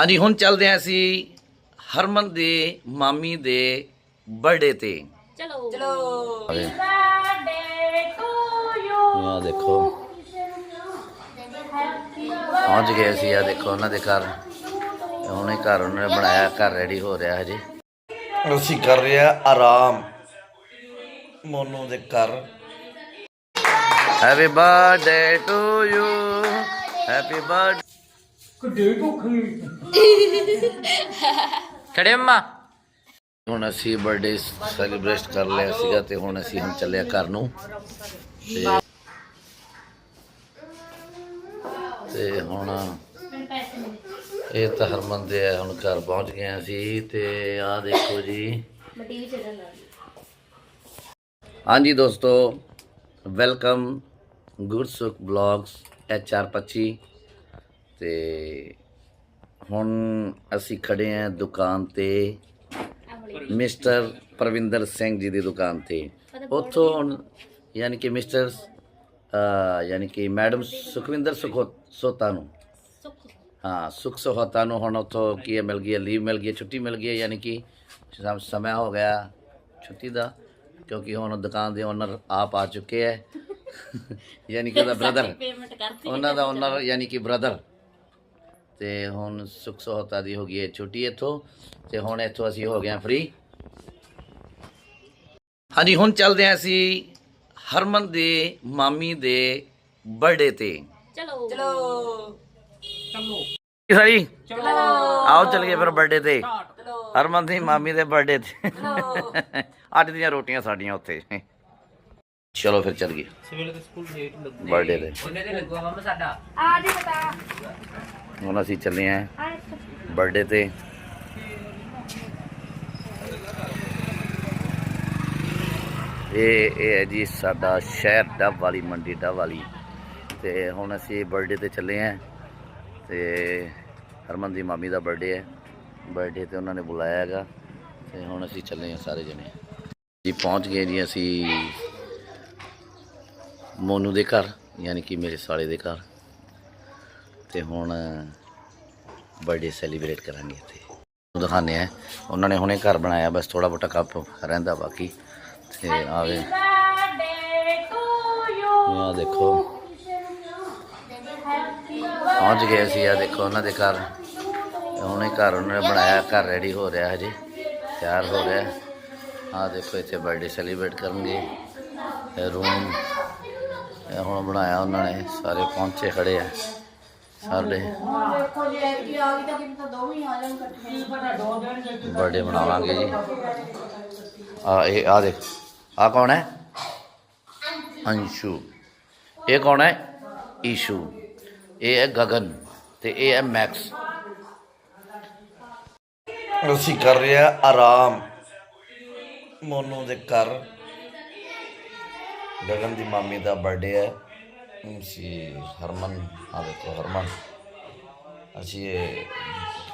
ਹਾਂਜੀ ਹੁਣ ਚੱਲਦੇ ਹਾਂ ਅਸੀਂ ਹਰਮਨ ਦੇ ਮਾਮੀ ਦੇ ਬਰਥਡੇ ਤੇ। ਚਲੋ। ਚਲੋ। ਬਰਥਡੇ ਟੂ ਯੂ ਆ ਦੇਖੋ। ਪਹੁੰਚ ਗਏ ਅਸੀਂ ਆ ਦੇਖੋ ਉਹਨਾਂ ਦੇ ਘਰ। ਹੁਣੇ ਘਰ ਉਹਨਾਂ ਨੇ ਬਣਾਇਆ ਘਰ ਰੈਡੀ ਹੋ ਰਿਹਾ ਹਜੇ। ਅਸੀਂ ਕਰ ਰਹੇ ਆ ਆਰਾਮ। ਮੋਨੂ ਦੇ ਘਰ। Happy birthday to you happy birthday ਖੜੇ ਅੰਮਾ। ਹੁਣ ਅਸੀਂ ਬਰਥਡੇ ਸੈਲੀਬ੍ਰੇਟ ਕਰ ਲਿਆ ਸੀਗਾ ਤੇ ਹੁਣ ਅਸੀਂ ਹੁਣ ਚੱਲੇ ਆ ਘਰ ਨੂੰ। ਤੇ ਤੇ ਹੁਣ ਇਹ ਤਾਂ ਹਰਮਨ ਦੇ ਆ, ਹੁਣ ਘਰ ਪਹੁੰਚ ਗਏ ਅਸੀਂ ਤੇ ਆਹ ਦੇਖੋ ਜੀ। ਹਾਂਜੀ ਦੋਸਤੋ ਵੈਲਕਮ ਗੁਰਸੁਖ ਬਲੌਗਸ HR25 ਤੇ ਹੁਣ ਅਸੀਂ ਖੜੇ ਆਂ ਦੁਕਾਨ ਤੇ ਮਿਸਟਰ ਪ੍ਰਵਿੰਦਰ ਸਿੰਘ ਜੀ ਦੀ ਦੁਕਾਨ ਤੇ। ਉੱਥੋਂ ਹੁਣ ਯਾਨੀ ਕਿ ਮਿਸਟਰ ਯਾਨੀ ਕਿ ਮੈਡਮ ਸੁਖਵਿੰਦਰ ਸੁਖੋ ਸੋਤਾ ਨੂੰ। ਹਾਂ ਸੁਖ ਸਹੋਤਾ ਨੂੰ ਹੁਣ ਉੱਥੋਂ ਕੀ ਹੈ, ਮਿਲ ਗਈ ਲੀਵ ਮਿਲ ਗਈ ਛੁੱਟੀ ਮਿਲ ਗਈ ਯਾਨੀ ਕਿ ਸਮ- ਹੋ ਗਿਆ ਛੁੱਟੀ ਦਾ ਕਿਉਂਕਿ ਹੁਣ ਦੁਕਾਨ ਦੇ ਓਨਰ ਆਪ ਆ ਚੁੱਕੇ ਹੈ ਯਾਨੀ ਕਿ ਉਹਦਾ ਬ੍ਰਦਰ ਉਹਨਾਂ ਦਾ ਓਨਰ ਯਾਨੀ ਕਿ ਬ੍ਰਦਰ ਤੇ ਹੁਣ ਸੁਖ ਸਹੋਤਾ ਦੀ ਹੋ ਗਈ ਹੈ ਛੁੱਟੀ ਇੱਥੋਂ ਤੇ ਹੁਣ ਇੱਥੋਂ ਅਸੀਂ ਹੋ ਗਏ ਹਾਂ ਫ੍ਰੀ ਹਾਂਜੀ ਹੁਣ ਚੱਲਦੇ ਹਾਂ ਅਸੀਂ ਹਰਮਨ ਦੇ ਮਾਮੀ ਦੇ ਬਰਥਡੇ ਤੇ। ਚਲੋ। ਚਲੋ। ਸਾਰੀ ਆਓ ਚੱਲੀਏ ਫਿਰ ਬਰਥਡੇ ਤੇ। ਚਲੋ। ਹਰਮਨ ਦੀ ਮਾਮੀ ਦੇ ਬਰਥਡੇ ਤੇ। ਅੱਜ ਦੀਆਂ ਰੋਟੀਆਂ ਸਾਡੀਆਂ ਉੱਥੇ। ਚਲੋ ਫਿਰ ਚੱਲ ਗਏ ਸਵੇਰੇ ਤੇ ਸਕੂਲ ਲੇਟ ਲੱਗੂ ਬਰਥਡੇ ਤੇ। ਉਹਨੇ ਤੇ ਲੱਗੂਗਾ ਮੰਮਾ ਸਾਡਾ। ਆ ਜੀ ਬਤਾ। ਹੁਣ ਅਸੀਂ ਚੱਲੇ ਆਂ ਆ ਬਰਥਡੇ ਤੇ। ਇਹ ਇਹ ਹੈ ਜੀ ਸਾਡਾ ਸ਼ਹਿਰ ਡੱਬ ਵਾਲੀ, ਮੰਡੀ ਡੱਬ ਵਾਲੀ। ਤੇ ਹੁਣ ਅਸੀਂ ਬਰਥਡੇ ਤੇ ਚੱਲੇ ਆਂ। ਤੇ ਹਰਮਨ ਦੀ ਮਾਮੀ ਦਾ ਬਰਥਡੇ ਹੈ। ਬਰਥਡੇ ਤੇ ਉਹਨਾਂ ਨੇ ਬੁਲਾਇਆ ਹੈਗਾ। ਤੇ ਹੁਣ ਅਸੀਂ ਚੱਲੇ ਆਂ ਸਾਰੇ ਜਣੇ। ਜੀ ਪਹੁੰਚ ਗਏ ਜੀ ਅਸੀਂ ਮੋਨੂ ਦੇ ਘਰ, ਯਾਨੀ ਕਿ ਮੇਰੇ ਸਾਲੇ ਦੇ ਘਰ। ਤੇ ਹੁਣ ਬਰਥਡੇ ਸੈਲੀਬ੍ਰੇਟ ਕਰਾਂਗੇ ਇੱਥੇ। ਤੁਹਾਨੂੰ ਦਿਖਾਉਂਦੇ ਆ ਉਹਨਾਂ ਨੇ ਹੁਣੇ ਘਰ ਬਣਾਇਆ ਬਸ ਥੋੜਾ ਬੋਟਾ ਕੱਪ ਰਹਿੰਦਾ ਬਾਕੀ। ਤੇ ਆਵੇ ਆ ਦੇਖੋ। ਪਹੁੰਚ ਗਏ ਅਸੀਂ ਆ ਦੇਖੋ ਉਹਨਾਂ ਦੇ ਘਰ। ਹੁਣੇ ਘਰ ਉਹਨਾਂ ਨੇ ਬਣਾਇਆ ਘਰ ਰੈਡੀ ਹੋ ਰਿਹਾ ਹਜੇ। ਤਿਆਰ ਹੋ ਰਿਹਾ। ਆ ਦੇਖੋ ਇੱਥੇ ਬਰਥਡੇ ਸੈਲੀਬ੍ਰੇਟ ਕਰਨਗੇ। ਰੂਮ ਇਹ ਹੁਣ ਬਣਾਇਆ ਉਹਨਾਂ ਨੇ। ਸਾਰੇ ਪਹੁੰਚੇ ਖੜੇ ਆ। ਸਾਡੇ। ਬਰਥਡੇ ਮਨਾਵਾਂਗੇ ਜੀ। ਆ ਇਹ ਆ ਦੇਖ ਆ ਕੌਣ ਹੈ? ਅੰਸ਼ੂ। ਇਹ ਕੌਣ ਹੈ? ਈਸ਼ੂ। ਇਹ ਹੈ ਗਗਨ ਤੇ ਇਹ ਹੈ ਮੈਕਸ। ਅਸੀਂ ਕਰ ਰਹੇ ਆਰਾਮ। ਮੋਨੂ ਦੇ ਘਰ। ਗਗਨ ਦੀ ਮਾਮੀ ਦਾ ਬਰਥਡੇ ਹੈ। ਅਸੀਂ ਹਰਮਨ ਆ ਦੇਖੋ ਹਰਮਨ ਅਸੀਂ ਇਹ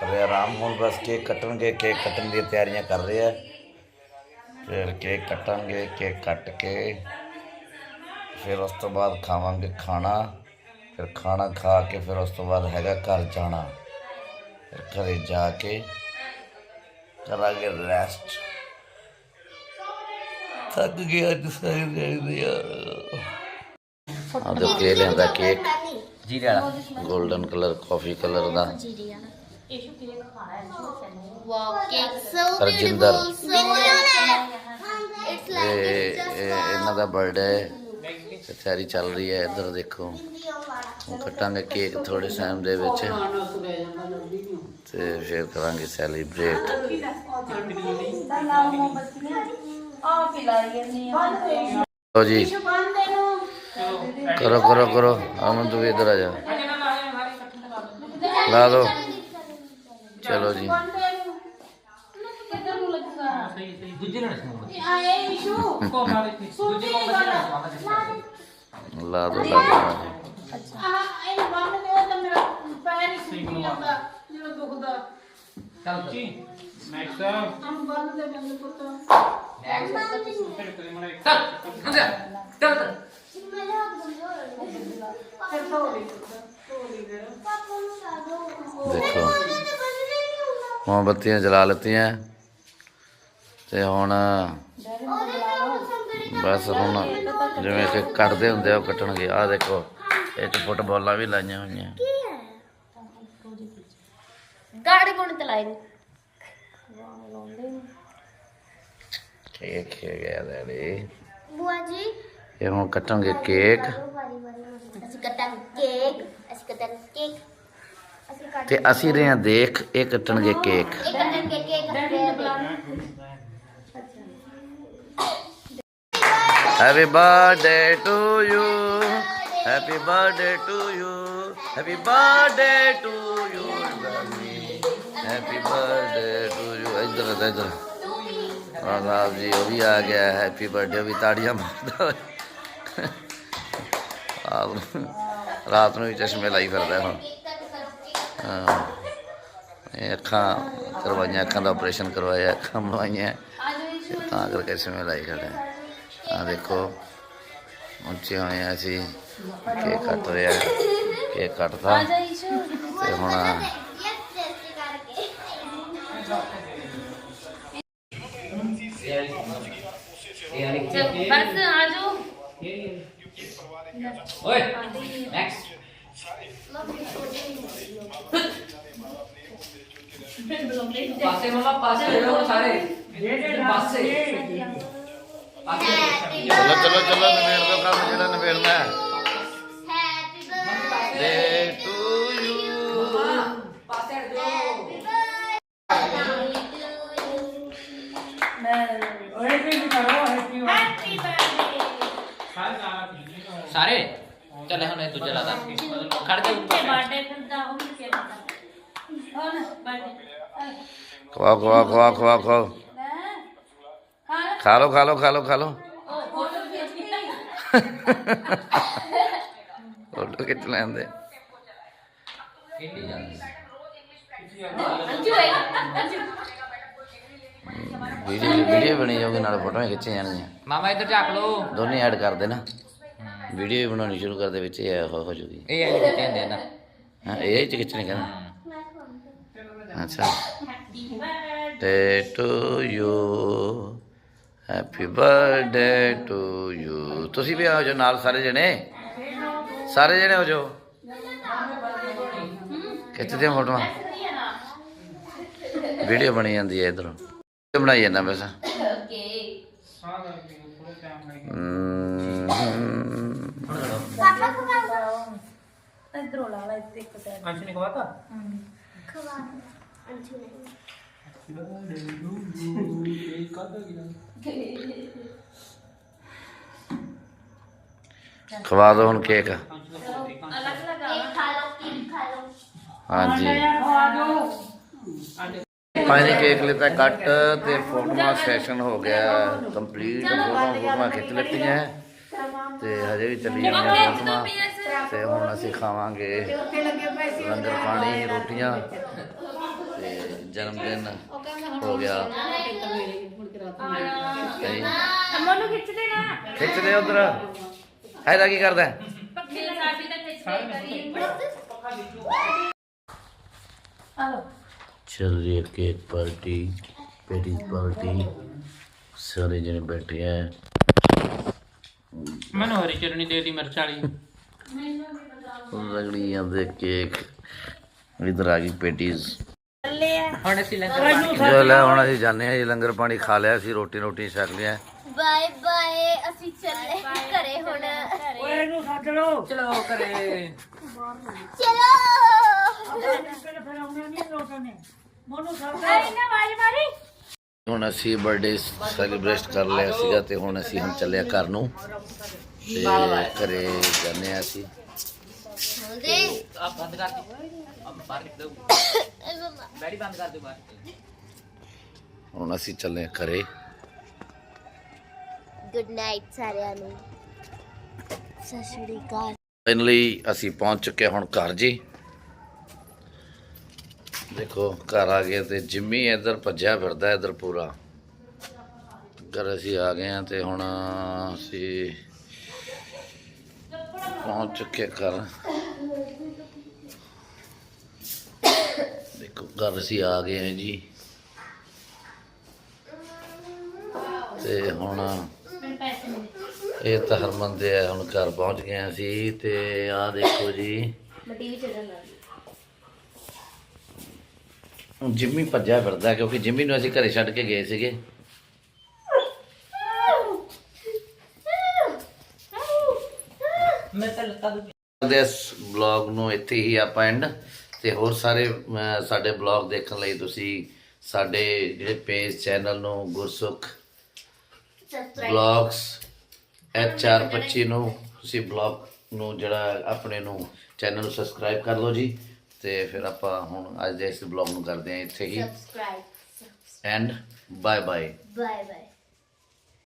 ਕਰ ਰਹੇ ਆਰਾਮ ਹੁਣ ਬਸ ਕੇਕ ਕੱਟਣਗੇ ਕੇਕ ਕੱਟਣ ਦੀਆਂ ਤਿਆਰੀਆਂ ਕਰ ਰਹੇ ਆ ਫਿਰ ਕੇਕ ਕੱਟਾਂਗੇ ਕੇਕ ਕੱਟ ਕੇ ਫਿਰ ਉਸ ਤੋਂ ਬਾਅਦ ਖਾਵਾਂਗੇ ਖਾਣਾ ਫਿਰ ਖਾਣਾ ਖਾ ਕੇ ਫਿਰ ਉਸ ਤੋਂ ਬਾਅਦ ਹੈਗਾ ਘਰ ਜਾਣਾ ਫਿਰ ਘਰੇ ਜਾ ਕੇ ਕਰਾਂਗੇ ਰੈਸਟ ਥੱਕ ਗਿਆ ਅੱਜ ਸਾਰੀ ਦਿਹਾੜੀ ਯਾਰ ਆ ਦੇ ਕੇ ਲੈਂਦਾ ਕੇਕ ਜੀਰੇ ਵਾਲਾ। 골ਡਨ ਕਲਰ ਕਾਫੀ ਕਲਰ ਦਾ so It's like ਇਹ ਇਹ ਇਹਨਾਂ ਦਾ ਬਰਥਡੇ ਤੇ ਤਿਆਰੀ ਚੱਲ ਰਹੀ ਹੈ ਇੱਧਰ ਦੇਖੋ। ਹੁਣ ਕੱਟਾਂਗੇ ਕੇਕ ਥੋੜੇ ਟਾਈਮ ਦੇ ਵਿੱਚ। ਤੇ ਫਿਰ ਕਰਾਂਗੇ ਸੈਲੀਬ੍ਰੇਟ ਲਓ ਜੀ। ਕਰੋ ਕਰੋ ਕਰੋ। ਅਮਨ ਤੂੰ ਵੀ ਇੱਧਰ ਆ ਜਾ। ਲਾ ਦੋ। ਚਲੋ ਜੀ। ਦੂਜੇ ਨਾਲ ਸਮੂਹ ਕੋ ਨਾਲ ਦੂਜੇ ਕੋ ਲਾ ਦੋ ਲਾ ਦੋ ਦੇਖੋ। ਮੋਮਬੱਤੀਆਂ ਜਲਾ ਲਿੱਤੀਆਂ। ਤੇ ਹੁਣ ਬਸ ਹੁਣ ਜਿਵੇਂ ਕਿ ਕੱਟਦੇ ਹੁੰਦੇ ਆ, ਉਹ ਕੱਟਣਗੇ। ਆਹ ਦੇਖੋ, ਇੱਕ ਫੁੱਟਬਾਲਾਂ ਵੀ ਲਾਈਆਂ ਹੋਈਆਂ। ਗਾੜੀ ਕੋਣ ਤਲਾਈ ਕੇਕ ਖੇ ਗਿਆ ਡੈਡੀ ਬੁਆ ਜੀ। ਇਹ ਹੁਣ ਕੱਟਣਗੇ ਕੇਕ। ਅਸੀਂ ਕੱਟਾਂਗੇ ਕੇਕ ਅਸੀਂ ਕੱਟਾਂਗੇ ਕੇਕ। ਅਸੀਂ ਕੱਟ ਤੇ ਅਸੀਂ ਰਹੇ ਹਾਂ ਦੇਖ ਇਹ ਕੱਟਣਗੇ ਕੇਕ। ਇਹ ਕੱਟਾਂਗੇ cake happy birthday to you happy birthday to you happy birthday to you happy birthday to you ਇੱਧਰ ਇੱਧਰ ਹਾਂ, ਸਾਹਿਬ ਜੀ, ਉਹ ਵੀ ਆ ਗਿਆ ਹੈਪੀ ਬਰਥਡੇ ਵੀ ਤਾੜੀਆਂ ਮਾਰਦਾ ਆਪ ਰਾਤ ਨੂੰ ਵੀ ਚਸ਼ਮੇ ਲਾਈ ਫਿਰਦਾ ਹੁਣ। ਹਾਂ, ਇਹ ਅੱਖਾਂ ਕਰਵਾਈਆਂ, ਅੱਖਾਂ ਦਾ ਆਪਰੇਸ਼ਨ ਕਰਵਾਇਆ, ਅੱਖਾਂ ਬਣਵਾਈਆਂ। ਤਾਂ ਕਰਕੇ ਚਸ਼ਮੇ ਲਾਈ ਖੜਾ ਆ ਦੇਖੋ, ਉੱਚੇ ਹੋਏ ਆ ਅਸੀਂ ਕੇਕ ਕੱਟ ਰਿਹਾ ਕੇਕ ਕੱਟਦਾ। ਤੇ ਹੁਣ ਬਸ ਆ ਜਾਓ। ਓਏ ਮੈਕਸ ਪਾਸੇ ਮਮਾ ਪਾਸੇ ਹੋ ਜਾਓ ਸਾਰੇ ਪਾਸੇ। ਪਾਸੇ। ਚਲੋ ਚਲੋ ਚਲੋ ਨਵੇੜ ਦੋ ਕੰਮ ਜਿਹੜਾ ਨਵੇੜਨਾ ਹੈ। Happy birthday day to you ਪਾਸੇ ਹਟ ਜਾਓ ਹੈਪੀ ਬਰਥਡੇ ਸਾਰੇ ਚੱਲੇ ਹੁਣ ਇਹ ਦੂਜਾ ਲਾਦਾ ਖੜ ਜਾ। ਤੇ ਬਰਥਡੇ ਦਾ ਉਹ ਵੀ ਕਿਹਾ ਹੁਣ ਬਰਥਡੇ ਖਵਾ ਖਵਾ ਖਵਾ ਖਵਾ ਖਵਾ। ਖਾ ਲੋ ਖਾ ਲੋ ਖਾ ਲੋ ਖਾ ਲੋ ਉਹ ਫੋਟੋ ਖਿੱਚ ਕੇ ਫੋਟੋ ਖਿੱਚ ਲੈਂਦੇ। ਅੰਜੂ ਹੋਏਗਾ ਅੰਜੂ। ਵੀਡੀਓ ਵੀਡੀਓ ਬਣੀ ਜਾਊਗੀ ਨਾਲ ਫੋਟੋਆਂ ਖਿੱਚੀਆਂ ਜਾਣਗੀਆਂ। ਮਾਮਾ ਇੱਧਰ ਝਾਕ ਲੋ ਦੋਨੇ ਐਡ ਕਰ ਦੇਣਾ। ਵੀਡੀਓ ਵੀ ਬਣਾਉਣੀ ਸ਼ੁਰੂ ਕਰ ਦੇ ਵਿੱਚ ਇਹ ਹੋ ਹੋ ਜੂਗੀ। ਇਹ ਐਂ ਕਿਤੇ ਹੁੰਦੇ ਨਾ। ਹਾਂ ਇਹ ਚ ਖਿੱਚਣੇ ਕਹਿੰਦਾ। ਅੱਛਾ। Day to you happy birthday to you ਤੁਸੀਂ ਵੀ ਆਓ ਜੋ ਨਾਲ ਸਾਰੇ ਜਣੇ? ਸਾਰੇ ਜਣੇ ਹੋ ਜੋ? ਖਿੱਚਦੇ ਫੋਟੋਆਂ। ਵੀਡੀਓ ਬਣੀ ਜਾਂਦੀ ਹੈ ਇਧਰੋਂ। ਬਣਾਈ ਜਾਂਦਾ ਬਸ ਓਕੇ ਹਮ, ਪਾਪਾ ਖਵਾ ਇਧਰੋਂ ਲਾ ਲੈ ਇੱਥੇ ਇੱਕ ਸਾਈਡ ਅੰਸ਼ ਨੇ ਕਵਾਤਾ ਖਵਾ ਅੰਸ਼ੂ ਨੇ ਖਵਾ ਦੋ ਹੁਣ ਕੇਕ ਅਲੱਗ ਲਗਾ ਲਓ ਕੇਕ ਲਿੱਤਾ ਕੱਟ ਤੇ ਫੋਟੋਆਂ ਸੈਸ਼ਨ ਹੋ ਗਿਆ। ਕੰਪਲੀਟ ਫੋਟੋਆਂ ਫੋਟੋਆਂ ਖਿੱਚ ਲਿੱਤੀਆਂ। ਤੇ ਹਜੇ ਵੀ ਚੱਲੀ ਜਾਂਦੀਆਂ ਫੋਟੋਆਂ। ਤੇ ਹੁਣ ਅਸੀਂ ਖਾਵਾਂਗੇ ਲੰਗਰ ਪਾਣੀ ਰੋਟੀਆਂ। ਤੇ ਜਨਮ ਦਿਨ ਹੋ ਗਿਆ। ਮੋਨੂੰ ਖਿੱਚ ਦੇ ਨਾ ਖਿੱਚ ਦੇ ਉਧਰ। ਹੈਦਾ ਕੀ ਕਰਦਾ। ਪੱਕੀ ਸਾਡੀ ਤਾਂ ਖਿੱਚ ਕੇ ਕਰੀ ਹਲੋ ਚੱਲ ਰਹੀ ਹੈ ਕੇਕ ਪਾਰਟੀ ਪੈਟੀਜ਼ ਪਾਰਟੀ ਸਾਰੇ ਜਣੇ ਬੈਠੇ ਆ ਮੈਨੂੰ ਹਰੀ ਚਟਨੀ ਦੇ ਦੀ ਮਿਰਚ ਵਾਲੀ। ਰਗੜੀ ਜਾਂਦੇ ਕੇਕ ਇਧਰ ਆ ਗਈ ਪੈਟੀਜ਼। ਹੁਣ ਅਸੀਂ ਲੰਗਰ ਜੋ ਲੈ ਹੁਣ ਅਸੀਂ ਜਾਂਦੇ ਆ ਜੀ ਲੰਗਰ ਪਾਣੀ ਖਾ ਲਿਆ ਸੀ ਰੋਟੀ ਰੋਟੀ ਛਕ ਲਿਆ। ਬਾਏ ਬਾਏ ਅਸੀਂ ਚੱਲੇ ਘਰੇ ਹੁਣ। ਚਲੋ ਕਰੇ ਚਲੋ ਆਈ ਨਾ ਵਾਰੀ ਵਾਰੀ ਹੁਣ ਅਸੀਂ ਬਰਥਡੇ ਸੈਲੀਬ੍ਰੇਟ ਕਰ ਲਿਆ ਸੀਗਾ ਤੇ ਹੁਣ ਅਸੀਂ ਹੁਣ ਚੱਲੇ ਆ ਘਰ ਨੂੰ ਤੇ ਘਰੇ ਜਾਂਦੇ ਆ ਅਸੀਂ। ਹੁੰਦੇ ਆ ਬੰਦ ਕਰ ਦੇ ਆ ਬਾਹਰ ਨਿਕਲ ਬੈੜੀ ਬੰਦ ਕਰ ਦਿਓ ਬਾਹਰ। ਹੁਣ ਅਸੀਂ ਚੱਲੇ ਆ ਘਰੇ। ਗੁੱਡ ਨਾਈਟ ਸਾਰਿਆਂ ਨੂੰ। ਸਤਿ ਸ਼੍ਰੀ ਅਕਾਲ। ਫਾਈਨਲੀ ਅਸੀਂ ਪਹੁੰਚ ਚੁੱਕੇ ਹੁਣ ਘਰ ਜੀ। ਦੇਖੋ ਘਰ ਆ ਗਏ ਤੇ ਜਿੰਮੀ ਇੱਧਰ ਭੱਜਿਆ ਫਿਰਦਾ ਇੱਧਰ ਪੂਰਾ। ਘਰ ਅਸੀਂ ਆ ਗਏ ਆ ਤੇ ਹੁਣ ਅਸੀਂ ਪਹੁੰਚ ਚੁੱਕੇ ਘਰ। ਦੇਖੋ ਘਰ ਅਸੀਂ ਆ ਗਏ ਹਾਂ ਜੀ। ਤੇ ਹੁਣ ਇਹ ਤਾਂ ਹਰਮਨ ਦੇ ਆ, ਹੁਣ ਘਰ ਪਹੁੰਚ ਗਏ ਅਸੀਂ ਤੇ ਆਹ ਦੇਖੋ ਜੀ। ਮੈਂ ਟੀਵੀ ਚੱਲਣ ਲੱਗੀ ਜਿੰਮੀ ਭੱਜਿਆ ਫਿਰਦਾ ਕਿਉਂਕਿ ਜਿੰਮੀ ਨੂੰ ਅਸੀਂ ਘਰੇ ਛੱਡ ਕੇ ਗਏ ਸੀਗੇ। ਮੈਂ ਤਾਂ ਲੱਤਾਂ ਦੇ ਦੇ ਇਸ ਬਲੌਗ ਨੂੰ ਇੱਥੇ ਹੀ ਆਪਾਂ ਐਂਡ ਤੇ ਹੋਰ ਸਾਰੇ ਸਾਡੇ ਬਲੌਗ ਦੇਖਣ ਲਈ ਤੁਸੀਂ ਸਾਡੇ ਜਿਹੜੇ ਪੇਜ ਚੈਨਲ ਨੂੰ Gursukh subscribe blogs H R 25 ਨੂੰ ਤੁਸੀਂ ਬਲੌਗ ਨੂੰ ਜਿਹੜਾ ਆਪਣੇ ਨੂੰ ਚੈਨਲ ਨੂੰ ਸਬਸਕ੍ਰਾਈਬ ਕਰ ਲਓ ਜੀ। ਤੇ ਫਿਰ ਆਪਾਂ ਹੁਣ ਅੱਜ ਦੇ ਇਸ ਬਲੌਗ ਨੂੰ ਕਰਦੇ ਹਾਂ ਇੱਥੇ ਹੀ। Subscribe and bye bye bye bye